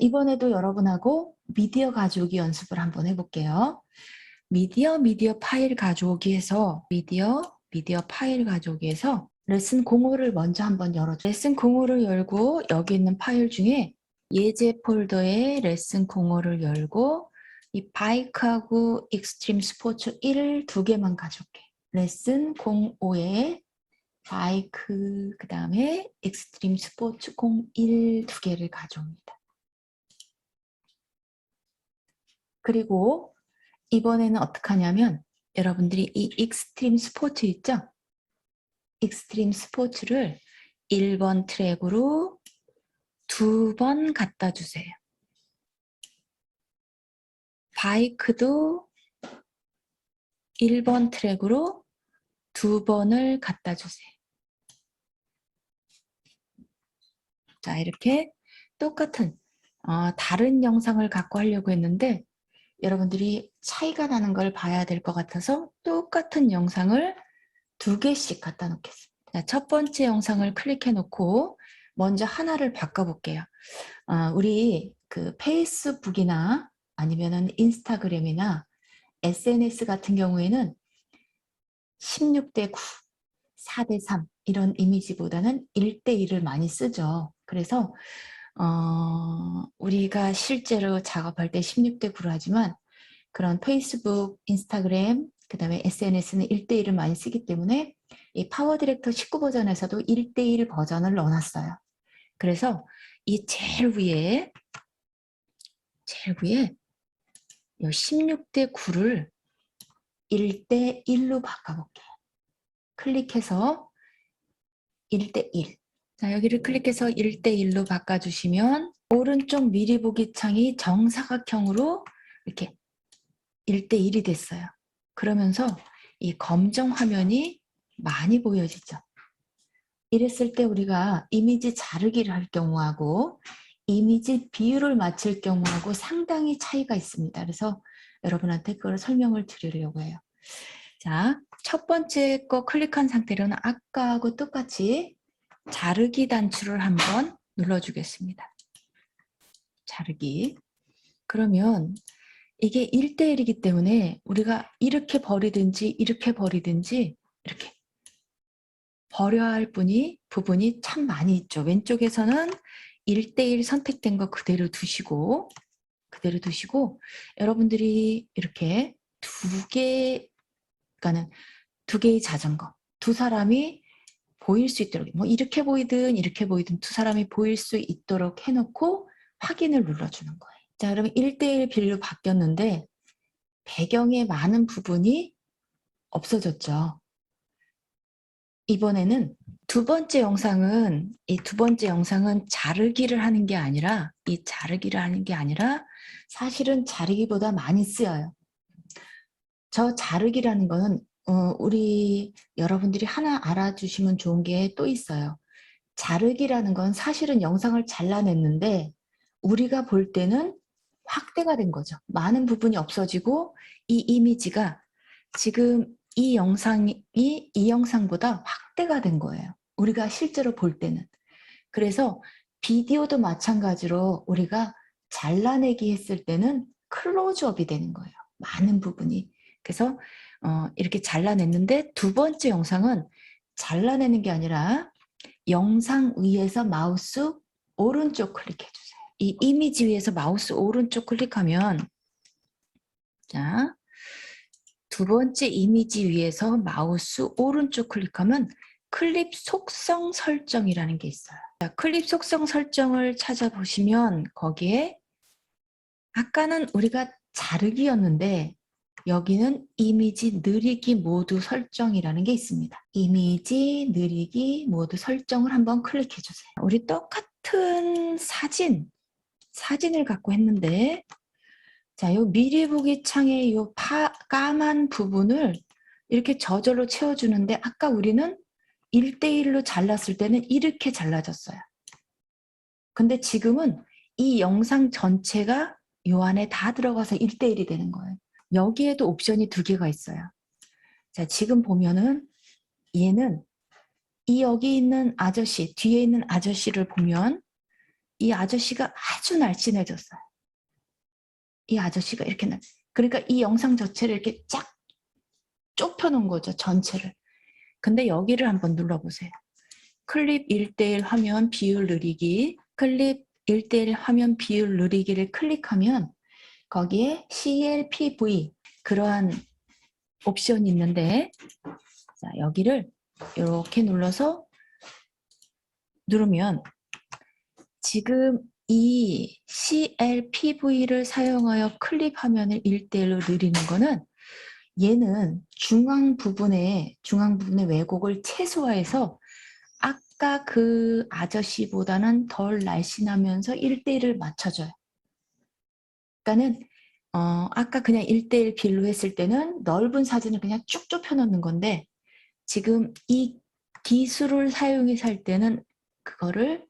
이번에도 여러분하고 미디어 가져오기 연습을 한번 해볼게요. 미디어, 미디어 파일 가져오기에서 미디어, 미디어 파일 가져오기에서 레슨 05를 먼저 한번 열어줘. 레슨 05를 열고 여기 있는 파일 중에 예제 폴더에 레슨 05를 열고 이 바이크하고 익스트림 스포츠 1 두 개만 가져올게. 레슨 05에 바이크 그 다음에 익스트림 스포츠 01 두 개를 가져옵니다. 그리고 이번에는 어떻게 하냐면 여러분들이 이 익스트림 스포츠 있죠? 익스트림 스포츠를 1번 트랙으로 두 번 갖다 주세요. 바이크도 1번 트랙으로 두 번을 갖다 주세요. 자, 이렇게 똑같은 어, 다른 영상을 갖고 하려고 했는데 여러분들이 차이가 나는 걸 봐야 될 것 같아서 똑같은 영상을 두 개씩 갖다 놓겠습니다. 자, 첫 번째 영상을 클릭해 놓고 먼저 하나를 바꿔볼게요. 어, 우리 그 페이스북이나 아니면은 인스타그램이나 SNS 같은 경우에는 16대 9, 4대 3 이런 이미지보다는 1대 1을 많이 쓰죠. 그래서 어, 우리가 실제로 작업할 때 16대 9로 하지만 그런 페이스북, 인스타그램, 그 다음에 SNS는 1대1을 많이 쓰기 때문에 이 파워 디렉터 19 버전에서도 1대1 버전을 넣어놨어요. 그래서 이 제일 위에 제일 위에 이 16대 9를 1대 1로 바꿔볼게요. 클릭해서 1대 1. 자, 여기를 클릭해서 1대1로 바꿔주시면 오른쪽 미리 보기 창이 정사각형으로 이렇게 1대1이 됐어요. 그러면서 이 검정 화면이 많이 보여지죠. 이랬을 때 우리가 이미지 자르기를 할 경우하고 이미지 비율을 맞출 경우하고 상당히 차이가 있습니다. 그래서 여러분한테 그걸 설명을 드리려고 해요. 자, 첫 번째 거 클릭한 상태로는 아까하고 똑같이 자르기 단추를 한번 눌러주겠습니다. 자르기. 그러면 이게 1대1이기 때문에 우리가 이렇게 버리든지 이렇게 버리든지 이렇게 버려야 할 분이 부분이 참 많이 있죠. 왼쪽에서는 1대1 선택된 거 그대로 두시고 그대로 두시고 여러분들이 이렇게 두 개, 그러니까는 두 개의 자전거, 두 사람이 보일 수 있도록 뭐 이렇게 보이든 이렇게 보이든 두 사람이 보일 수 있도록 해놓고 확인을 눌러주는 거예요. 자, 그러면 1대1 비율로 바뀌었는데 배경의 많은 부분이 없어졌죠. 이번에는 두 번째 영상은 이 두 번째 영상은 자르기를 하는 게 아니라 이 자르기를 하는 게 아니라 사실은 자르기보다 많이 쓰여요. 저 자르기라는 거는 어, 우리 여러분들이 하나 알아주시면 좋은 게 또 있어요. 자르기라는 건 사실은 영상을 잘라냈는데 우리가 볼 때는 확대가 된 거죠. 많은 부분이 없어지고 이 이미지가 지금 이 영상이 이 영상보다 확대가 된 거예요. 우리가 실제로 볼 때는. 그래서 비디오도 마찬가지로 우리가 잘라내기 했을 때는 클로즈업이 되는 거예요. 많은 부분이. 그래서 어, 이렇게 잘라냈는데 두 번째 영상은 잘라내는 게 아니라 영상 위에서 마우스 오른쪽 클릭해 주세요. 이 이미지 위에서 마우스 오른쪽 클릭하면 자, 두 번째 이미지 위에서 마우스 오른쪽 클릭하면 클립 속성 설정이라는 게 있어요. 자, 클립 속성 설정을 찾아보시면 거기에 아까는 우리가 자르기였는데 여기는 이미지 느리기 모두 설정이라는 게 있습니다. 이미지 느리기 모두 설정을 한번 클릭해 주세요. 우리 똑같은 사진, 사진을 갖고 했는데 자, 요 미리 보기 창의 요 파, 까만 부분을 이렇게 저절로 채워주는데 아까 우리는 1대1로 잘랐을 때는 이렇게 잘라졌어요. 근데 지금은 이 영상 전체가 요 안에 다 들어가서 1대1이 되는 거예요. 여기에도 옵션이 두 개가 있어요. 자, 지금 보면은 얘는 이 여기 있는 아저씨, 뒤에 있는 아저씨를 보면 이 아저씨가 아주 날씬해졌어요. 이 아저씨가 이렇게 날 그러니까 이 영상 자체를 이렇게 쫙 좁혀놓은 거죠. 전체를. 근데 여기를 한번 눌러보세요. 클립 1대1 화면 비율 느리기 클립 1대1 화면 비율 느리기를 클릭하면 거기에 CLPV 그러한 옵션이 있는데 자, 여기를 이렇게 눌러서 누르면 지금 이 CLPV를 사용하여 클립 화면을 1대1로 느리는 거는 얘는 중앙 부분에 중앙 부분의 왜곡을 최소화해서 아까 그 아저씨보다는 덜 날씬하면서 1대1을 맞춰줘요. 그러니까는 어, 아까 그냥 1대1 빌로 했을 때는 넓은 사진을 그냥 쭉 좁혀놓는 건데 지금 이 기술을 사용해서 할 때는 그거를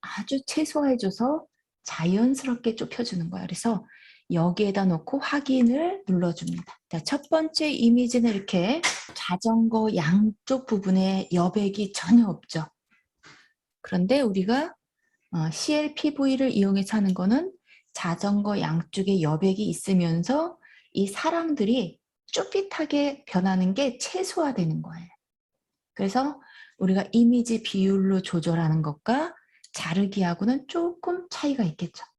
아주 최소화해줘서 자연스럽게 좁혀주는 거예요. 그래서 여기에다 놓고 확인을 눌러줍니다. 자, 첫 번째 이미지는 이렇게 자전거 양쪽 부분에 여백이 전혀 없죠. 그런데 우리가 어, CLPV를 이용해서 하는 거는 자전거 양쪽에 여백이 있으면서 이 사람들이 쭈삣하게 변하는 게 최소화되는 거예요. 그래서 우리가 이미지 비율로 조절하는 것과 자르기하고는 조금 차이가 있겠죠.